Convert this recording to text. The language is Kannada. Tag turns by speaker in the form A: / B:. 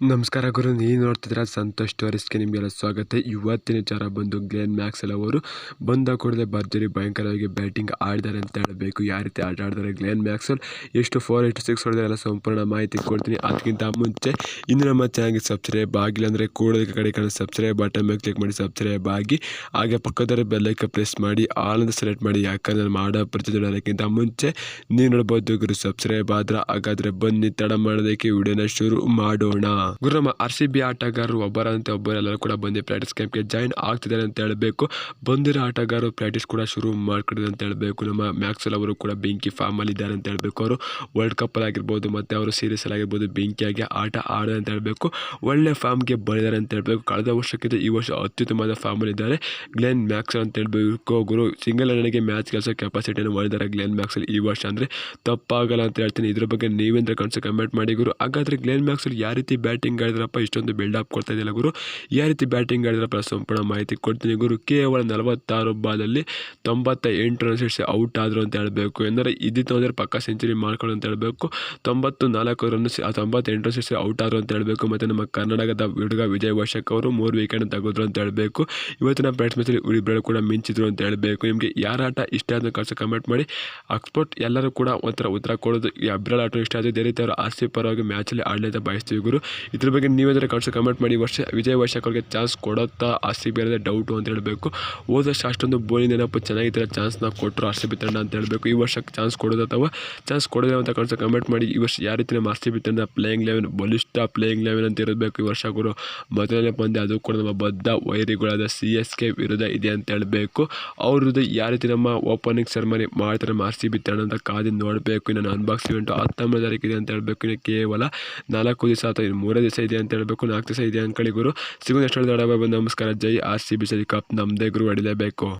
A: ನಮಸ್ಕಾರ ಗುರು, ನೀವು ನೋಡ್ತಿದ್ರೆ ಸಂತೋಷ್ ಟೂರಿಸ್ಟ್ಗೆ ನಿಮಗೆಲ್ಲ ಸ್ವಾಗತ. ಇವತ್ತಿನ ವಿಚಾರ ಬಂದು ಗ್ಲೇನ್ ಮ್ಯಾಕ್ಸೆಲ್ ಅವರು ಬಂದ ಕೂಡಲೇ ಭರ್ಜರಿ ಭಯಂಕರವಾಗಿ ಬ್ಯಾಟಿಂಗ್ ಆಡಿದ್ದಾರೆ ಅಂತ ಹೇಳಬೇಕು. ಯಾವ ರೀತಿ ಆಟ ಆಡಿದ್ದಾರೆ ಗ್ಲೇನ್ ಮ್ಯಾಕ್ಸೆಲ್ ಎಷ್ಟು ಫೋರ್ ಎಷ್ಟು ಸಿಕ್ಸ್ ಹೊಡೆದ್ರೆ ಎಲ್ಲ ಸಂಪೂರ್ಣ ಮಾಹಿತಿ ಕೊಡ್ತೀನಿ. ಅದಕ್ಕಿಂತ ಮುಂಚೆ ಇನ್ನು ನಮ್ಮ ಚಾನಲ್ಗೆ ಸಬ್ಸ್ಕ್ರೈಬ್ ಆಗಿಲ್ಲ ಅಂದರೆ ಕೂಡಲೇ ಕಡೆ ಕಡೆ ಸಬ್ಸ್ಕ್ರೈಬ್ ಬಟನ್ ಮೇಲೆ ಕ್ಲಿಕ್ ಮಾಡಿ ಸಬ್ಸ್ಕ್ರೈಬ್ ಆಗಿ, ಹಾಗೆ ಪಕ್ಕದಲ್ಲಿ ಬೆಲ್ಲೈಕ ಪ್ರೆಸ್ ಮಾಡಿ ಆಲ್ ಅಂತ ಸೆಲೆಕ್ಟ್ ಮಾಡಿ, ಯಾಕಂದ್ರೆ ನಾನು ಮಾಡೋ ಪ್ರತಿ ಅದಕ್ಕಿಂತ ಮುಂಚೆ ನೀವು ನೋಡ್ಬೋದು ಗುರು ಸಬ್ಸ್ಕ್ರೈಬ್ ಆದ್ರೆ ಹಾಗಾದರೆ ಬನ್ನಿ, ತಡ ಮಾಡೋದಕ್ಕೆ ವಿಡಿಯೋನ ಶುರು ಮಾಡೋಣ. ಗುರು ನಮ್ಮ ಆರ್ ಸಿ ಬಿ ಆಟಗಾರರು ಒಬ್ಬರಂತೆ ಒಬ್ಬರೆಲ್ಲರೂ ಕೂಡ ಬಂದು ಪ್ರಾಕ್ಟೀಸ್ ಕ್ಯಾಂಪ್ಗೆ ಜಾಯಿನ್ ಆಗ್ತಿದ್ದಾರೆ ಅಂತ ಹೇಳಬೇಕು. ಬಂದಿರೋ ಆಟಗಾರರು ಪ್ರಾಕ್ಟೀಸ್ ಕೂಡ ಶುರು ಮಾಡ್ಕೊಂಡಿದೆ ಅಂತ ಹೇಳಬೇಕು. ನಮ್ಮ ಮ್ಯಾಕ್ಸಲ್ ಅವರು ಕೂಡ ಬೆಂಕಿ ಫಾರ್ಮಲ್ಲಿ ಇದ್ದಾರೆ ಅಂತ ಹೇಳಬೇಕು. ಅವರು ವರ್ಲ್ಡ್ ಕಪ್ಪಲ್ಲಿ ಆಗಿರ್ಬೋದು ಮತ್ತು ಅವರು ಸೀರೀಸಲ್ಲಿ ಆಗಿರ್ಬೋದು ಬೆಂಕಿಯಾಗಿ ಆಟ ಆಡಿದೆ ಅಂತ ಹೇಳಬೇಕು. ಒಳ್ಳೆ ಫಾರ್ಮ್ಗೆ ಬಂದಿದ್ದಾರೆ ಅಂತ ಹೇಳಬೇಕು. ಕಳೆದ ವರ್ಷಕ್ಕಿಂತ ಈ ವರ್ಷ ಅತ್ಯುತ್ತಮವಾದ ಫಾರ್ಮಲ್ಲಿ ಇದ್ದಾರೆ. ಗ್ಲೆನ್ ಮ್ಯಾಕ್ಸಲ್ ಅಂತ ಹೇಳಬೇಕು. ಗುರು ಸಿಂಗಲ್ ನನಗೆ ಮ್ಯಾಚ್ ಕೆಲಸ ಕೆಪಾಸಿಟಿಯನ್ನು ಮಾಡಿದ್ದಾರೆ ಗ್ಲೆನ್ ಮ್ಯಾಕ್ಸಲ್ ಈ ವರ್ಷ. ಅಂದರೆ ತಪ್ಪಾಗಲ್ಲ ಅಂತ ಹೇಳ್ತೀನಿ. ಇದ್ರ ಬಗ್ಗೆ ನೀವೇಂದ್ರ ಕನ್ಸು ಕಮೆಂಟ್ ಮಾಡಿ ಗುರು. ಹಾಗಾದರೆ ಗ್ಲೆನ್ ಮ್ಯಾಕ್ಸಲ್ ಯಾವ ರೀತಿ ಬ್ಯಾಟಿಂಗ್ ಆಡಿದ್ರಪ್ಪ, ಇಷ್ಟೊಂದು ಬಿಲ್ಡಪ್ ಕೊಡ್ತಾ ಇದೆಯಲ್ಲ ಗುರು. ಯಾವ ರೀತಿ ಬ್ಯಾಟಿಂಗ್ ಆಡಿದ್ರಪ್ಪ ಸಂಪೂರ್ಣ ಮಾಹಿತಿ ಕೊಡ್ತೀನಿ ಗುರು. ಕೇವಲ ನಲವತ್ತಾರು ಬಾಲಲ್ಲಿ ತೊಂಬತ್ತ ಎಂಟು ರನ್ ಔಟ್ ಆದರು ಅಂತ ಹೇಳಬೇಕು. ಎಂದರೆ ಇದ್ದಿತ್ತು ಅಂದರೆ ಪಕ್ಕ ಸೆಂಚುರಿ ಮಾಡ್ಕೊಂಡು ಅಂತ ಹೇಳಬೇಕು. ತೊಂಬತ್ತು ನಾಲ್ಕು ರನ್ ತೊಂಬತ್ತೆಂಟು ರನ್ ಸೆಟ್ಸ್ ಔಟ್ ಆದರು ಅಂತ ಹೇಳಬೇಕು. ಮತ್ತು ನಮ್ಮ ಕರ್ನಾಟಕದ ಹುಡುಗ ವಿಜಯ್ ವರ್ಷಕ್ ಅವರು ಮೂರು ವಿಕೆಟ್ ತಗೋದ್ರು ಅಂತ ಹೇಳಬೇಕು. ಇವತ್ತಿನ ಬ್ಯಾಟ್ಸ್ಮನ್ಸಲ್ಲಿ ಇಬ್ಬರು ಕೂಡ ಮಿಂಚಿದ್ರು ಅಂತ ಹೇಳಬೇಕು. ನಿಮಗೆ ಯಾರ ಆಟ ಇಷ್ಟ ಆದ ಕಳ್ಸ ಕಮೆಂಟ್ ಮಾಡಿ. ಎಕ್ಸ್ಪರ್ಟ್ ಎಲ್ಲರೂ ಕೂಡ ಒಂಥರ ಉತ್ತರ ಕೊಡೋದು ಅಬ್ರಲ್ ಆಟ ಇಷ್ಟ ಆದರೆ ಇದೇ ರೀತಿ ಅವರು ಆರ್ ಪರವಾಗಿ ಮ್ಯಾಚಲ್ಲಿ ಆಡಲಿ ಅಂತ ಬಯಸ್ತೀವಿ ಗುರು. ಇದ್ರ ಬಗ್ಗೆ ನೀವೇನಾದರೂ ಕಾಣಿಸೋ ಕಮೆಂಟ್ ಮಾಡಿ. ವರ್ಷ ವಿಜಯ್ ವೈಶಾಖ್ ಅವ್ರಿಗೆ ಚಾನ್ಸ್ ಕೊಡುತ್ತಾ ಆರ್ ಸಿ ಬಿ ಅನ್ನೋದೇ ಡೌಟು ಅಂತ ಹೇಳಬೇಕು. ಹೋದ ಅಷ್ಟೊಂದು ಬೋಲಿಂಗ್ ನೆನಪು ಚೆನ್ನಾಗಿದ್ದರೆ ಚಾನ್ಸ್ನ ಕೊಟ್ಟರು ಆರ್ ಸಿ ಬಿ ತಂಡ ಅಂತ ಹೇಳಬೇಕು. ಈ ವರ್ಷಕ್ಕೆ ಚಾನ್ಸ್ ಕೊಡೋದು ಅಥವಾ ಚಾನ್ಸ್ ಕೊಡೋದೇ ಅಂತ ಕಾಣಿಸೋ ಕಮೆಂಟ್ ಮಾಡಿ. ಈ ವರ್ಷ ಯಾವ ರೀತಿ ನಮ್ಮ ಆರ್ ಸಿ ಬಿ ತಂಡ ಪ್ಲೇಯಿಂಗ್ ಲೆವೆನ್ ಬಲಿಷ್ಠ ಪ್ಲೇಯಿಂಗ್ ಲೆವೆನ್ ಅಂತ ಇರಬೇಕು. ಈ ವರ್ಷ ಗುರು, ಮೊದಲನೇ ಪಂದ್ಯ ಅದು ಕೂಡ ನಮ್ಮ ಬದ್ಧ ವೈರಿಗಳಾದ ಸಿ ಎಸ್ ಕೆ ವಿರುದ್ಧ ಇದೆ ಅಂತ ಹೇಳಬೇಕು. ಅವ್ರ ವಿರುದ್ಧ ಯಾವ ರೀತಿ ನಮ್ಮ ಓಪನಿಂಗ್ ಸೆರೆಮನಿ ಮಾಡ್ತಾರೆ ನಮ್ಮ ಆರ್ ಸಿ ಬಿ ತಂಡ ಅಂತ ಕಾದಿ ನೋಡಬೇಕು. ಇನ್ನು ಅನ್ಬಾಕ್ಸ್ ಇವೆಂಟು ಹತ್ತೊಂಬತ್ತು ತಾರೀಕಿದೆ ಅಂತ ಹೇಳಬೇಕು. ಇನ್ನು ಕೇವಲ ನಾಲ್ಕು ದಿವಸ ಅಥವಾ ಇನ್ನು ಮೂರೇ ದಿವಸ ಇದೆ ಅಂತ ಹೇಳಬೇಕು, ನಾಲ್ಕು ದಿವಸ ಇದೆ ಹೇಳಿ ಗುರು ಸಿಗೋ ಬಂದು ನಮಸ್ಕಾರ, ಜೈ ಆರ್ ಸಿ ಬಿ ಸರಿ ಕಪ್ ನಮ್ಮದೇ ಗುರು ಹೊಡಿಲೇಬೇಕು